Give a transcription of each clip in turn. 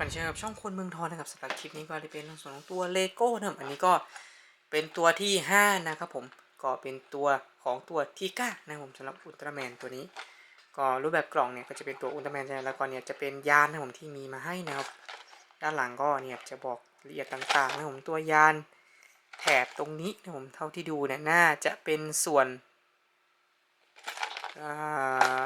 กันใช่ไหมครับช่องคนเมืองทองนะครับสำหรับคลิปนี้ก็จะเป็นส่วนของตัวเลโก้นะครับอันนี้ก็เป็นตัวที่ 5 นะครับผมก็เป็นตัวของตัวทีก้านะครับผมสำหรับอุลตร้าแมนตัวนี้ ก็รูปแบบกล่องเนี่ยก็จะเป็นตัวอุลตร้าแมนใช่ไหมแล้วก็เนี่ยจะเป็นยานนะครับผมที่มีมาให้นะครับด้านหลังก็เนี่ยจะบอกละเอียดต่างๆนะครับผมตัวยานแถบตรงนี้นะครับผมเท่าที่ดูเนี่ยน่าจะเป็นส่วนอ่า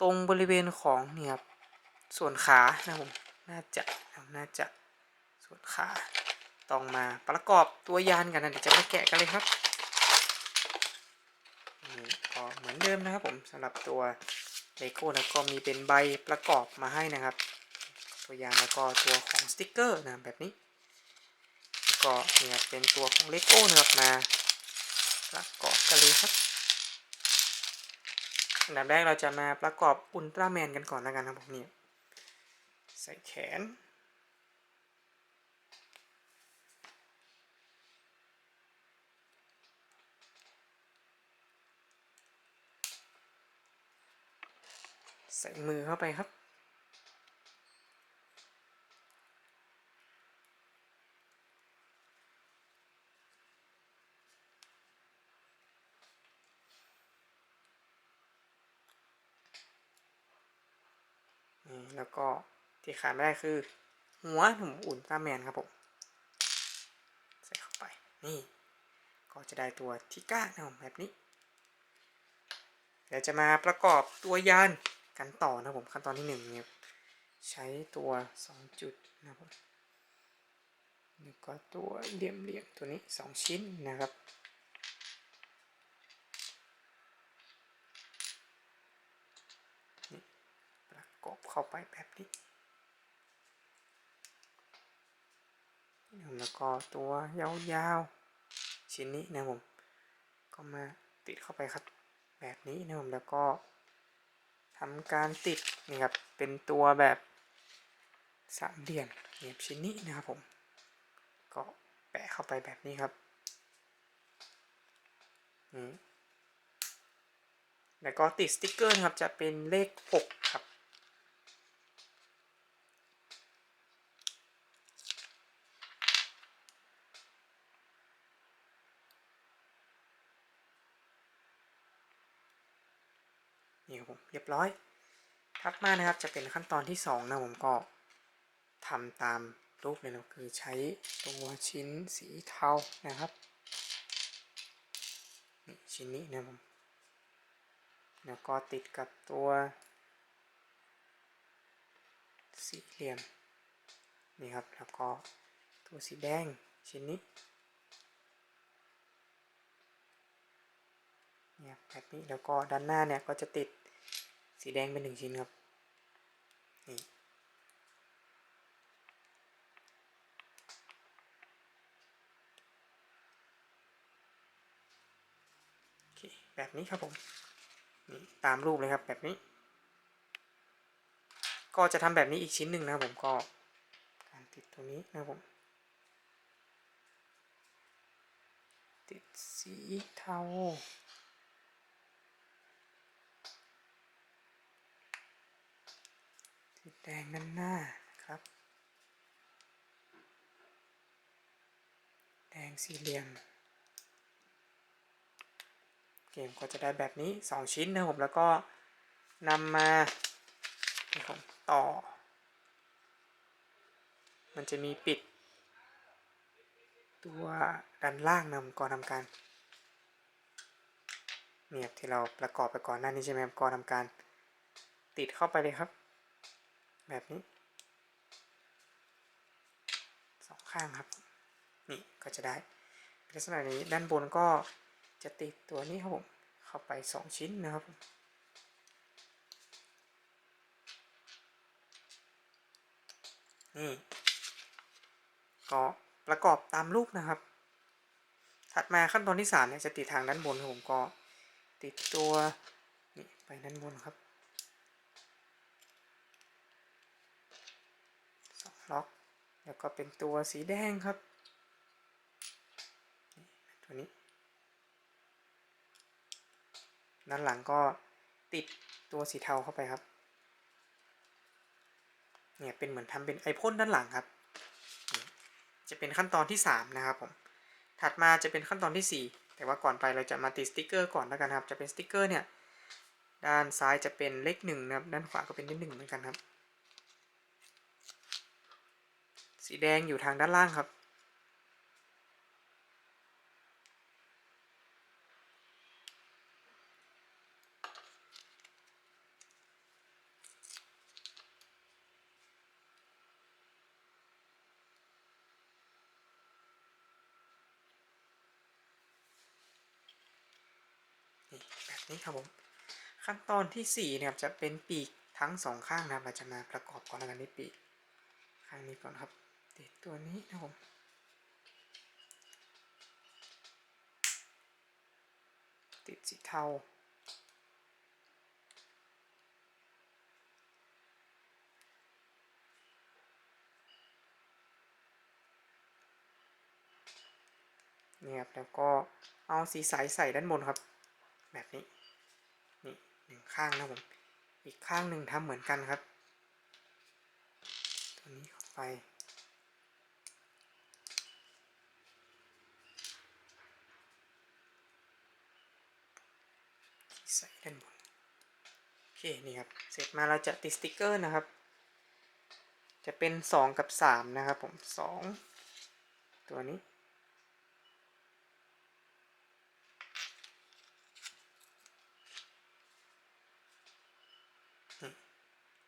ตรงบริเวณของเนี่ยครับส่วนขานะครับผมน่าจะน่าจะส่วนขาต้องมาประกอบตัวยานกันนะเดี๋ยวจะมาแกะกันเลยครับนี่ก็เหมือนเดิมนะครับผมสำหรับตัวเลโก้นะก็มีเป็นใบประกอบมาให้นะครับ ตัวยานแล้วก็ตัวของสติกเกอร์นะแบบนี้แล้วก็เนี่ยเป็นตัวของเลโก้นะครับมาประกอบกันเลยครับ อันดับแรกเราจะมาประกอบอุลตร้าแมนกันก่อนแล้วกันครับผมนี่ใส่แขน ใส่มือเข้าไปครับ แล้วก็ที่ขาดไม่ได้คือ หัวหนุ่มอุลตร้าแมนครับผม ใส่เข้าไป นี่ ก็จะได้ตัวทิก้านะผมแบบนี้เดี๋ยวจะมาประกอบตัวยานกันต่อนะผมขั้นตอนที่หนึ่งเนี่ยใช้ตัวสองจุดนะครับแล้วก็ตัวเหลี่ยมเหลี่ยมๆตัวนี้สองชิ้นนะครับ ประกบ เข้าไปแบบนี้ แล้วก็ตัวยาวๆ ชิ้นนี้นะผม ก็มาติดเข้าไปครับ แบบนี้นะผมแล้วก็ทำการติดนี่ครับ เป็นตัวแบบสามเหลี่ยมเหลี่ยชิ้นนี้นะครับผม ก็แปะเข้าไปแบบนี้ครับนี่แล้วก็ติดสติ๊กเกอร์นะครับ จะเป็นเลข 6 ครับ นี่ครับผมเรียบร้อยถัดมานะครับจะเป็นขั้นตอนที่ 2 นะผมก็ทำตามรูปเลยนะคือใช้ตัวชิ้นสีเทานะครับนี่ชิ้นนี้นะผมแล้วก็ติดกับตัวสีเหลี่ยมนี่ครับแล้วก็ตัวสีแดงชิ้นนี้ี่ยแบบนี้แล้วก็ด้านหน้าเนี่ยก็จะติดสีแดงเป็นหนึ่งชิ้นครับนี่โอเคแบบนี้ครับผมนี่ตามรูปเลยครับแบบนี้ ก็จะทำแบบนี้อีกชิ้นหนึ่งนะครับผมก็การติดตรงนี้นะครับผมติดสีเทา ติดแดงด้านหน้านะครับ แดงสี่เหลี่ยม เกมก็จะได้แบบนี้ 2 ชิ้นนะผมแล้วก็นำมานี่ผมต่อ มันจะมีปิด ตัวด้านล่างนำก่อนทำการเนี่ยที่เราประกอบไปก่อนหน้านี้ใช่ไหมก่อนทำการติดเข้าไปเลยครับ แบบนี้สองข้างครับ นี่ก็จะได้ลักษณะนี้ด้านบนก็จะติดตัวนี้ครับผมเข้าไปสองชิ้นนะครับผมนี่ก็ประกอบตามรูปนะครับ ถัดมาขั้นตอนที่สามเนี่ยจะติดทางด้านบนผมก็ติดตัวนี่ไปด้านบนครับสอง ล็อก แล้วก็เป็นตัวสีแดงครับ ตัวนี้ ด้านหลังก็ติดตัวสีเทาเข้าไปครับ เนี่ยเป็นเหมือนทำเป็นไอพ่นด้านหลังครับ จะเป็นขั้นตอนที่สามนะครับผม ถัดมาจะเป็นขั้นตอนที่สี่แต่ว่าก่อนไปเราจะมาติดสติกเกอร์ก่อนแล้วกันครับ จะเป็นสติกเกอร์เนี่ย ด้านซ้ายจะเป็นเลขหนึ่งนะครับ ด้านขวาก็เป็นเลขหนึ่งเหมือนกันครับ สีแดงอยู่ทางด้านล่างครับ นี่แบบนี้ครับผม ขั้นตอนที่ 4 เนี่ยครับจะเป็นปีกทั้งสองข้างนะครับเราจะมาประกอบก่อนแล้วกันที่ปีกข้างนี้ก่อนครับ ติดตัวนี้นะครับผมติดสีเทาเนี่ยครับแล้วก็เอาสีใสใส่ด้านบนครับ แบบนี้นี่หนึ่งข้างนะผมอีกข้างหนึ่งทำเหมือนกันครับ ตัวนี้เข้าไป ใส่ด้านบน โอ เคนี่ครับ เสร็จมาเราจะติดสติกเกอร์นะครับ จะเป็น 2 กับ 3 นะครับผม 2 ตัวนี้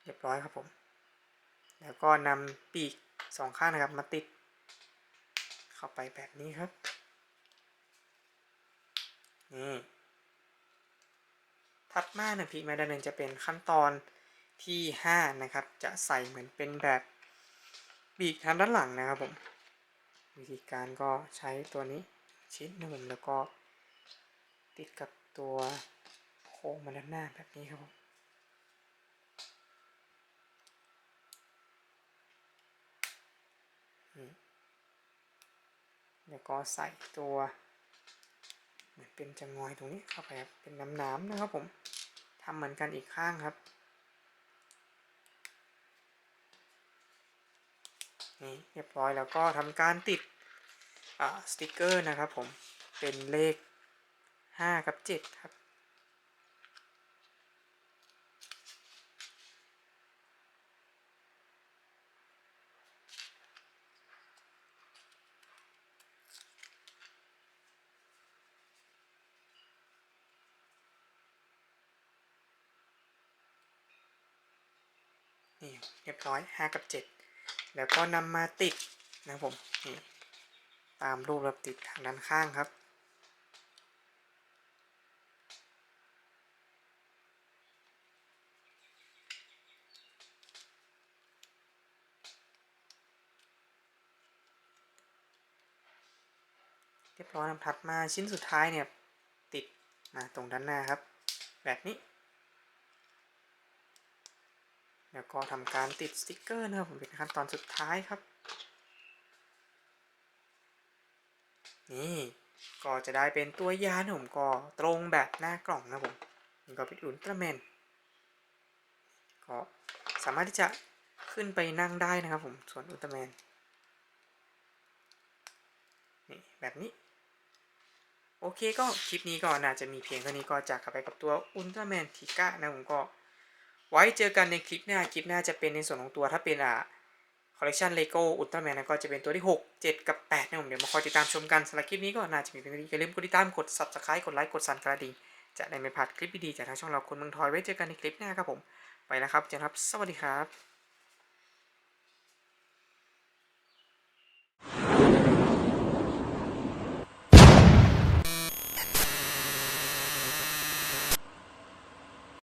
เรียบร้อยครับผม แล้วก็นำปีกสองข้างนะครับมาติด เข้าไปแบบนี้ครับ นี่ ถัดมาหนึ่งพีกมาด้านหนึ่งจะเป็นขั้นตอนที่ 5 นะครับ จะใส่เหมือนเป็นแบบปีกทางด้านหลังนะครับผม วิธีการก็ใช้ตัวนี้ชิ้นนะผมแล้วก็ติดกับตัวโค้งมาด้านหน้าแบบนี้ครับผมแล้วก็ใส่ตัว เป็นจะงอยตรงนี้เข้าไปครับเป็นน้ำๆนะครับผมทำเหมือนกันอีกข้างครับนี่เรียบร้อยแล้วก็ทำการติดสติกเกอร์นะครับผมเป็นเลข 5 กับ 7 ครับ นี่เรียบร้อย 5 กับ 7 แล้วก็นำมาติดนะครับผมนี่ตามรูปแบบติดทางด้านข้างครับ เรียบร้อยถัดมาชิ้นสุดท้ายเนี่ย ติดมาตรงด้านหน้าครับ แบบนี้ แล้วก็ทำการติดสติกเกอร์นะครับผมเป็นขั้นตอนสุดท้ายครับ นี่ก็จะได้เป็นตัวยานผมก็ตรงแบบหน้ากล่องนะผมนี่ก็เป็นอุลตร้าแมนก็สามารถที่จะขึ้นไปนั่งได้นะครับผมส่วนอุลตร้าแมนนี่แบบนี้ โอเคก็คลิปนี้ก็น่าจะมีเพียงเท่านี้ก็จากกันไปกับตัวอุลตร้าแมนทิก้านะผมก็ ไว้เจอกันในคลิปหน้า คลิปหน้าจะเป็นในส่วนของตัวถ้าเป็นอ่าคอลเลกชันเลโก้อุลตร้าแมนก็จะเป็นตัวที่ 6 7 กับ8นะผมเดี๋ยวมาคอยติดตามชมกันสำหรับคลิปนี้ก็น่าจะมีเพียงเท่านี้อย่าลืมกดติดตามกด subscribe กดไลค์กดสั่นกระดิ่งจะได้ไม่พลาดคลิปดีๆจากทางช่องเราคนเมืองทอยไว้เจอกันในคลิปหน้าครับผมไปแล้วครับเจอกันครับ สวัสดีครับ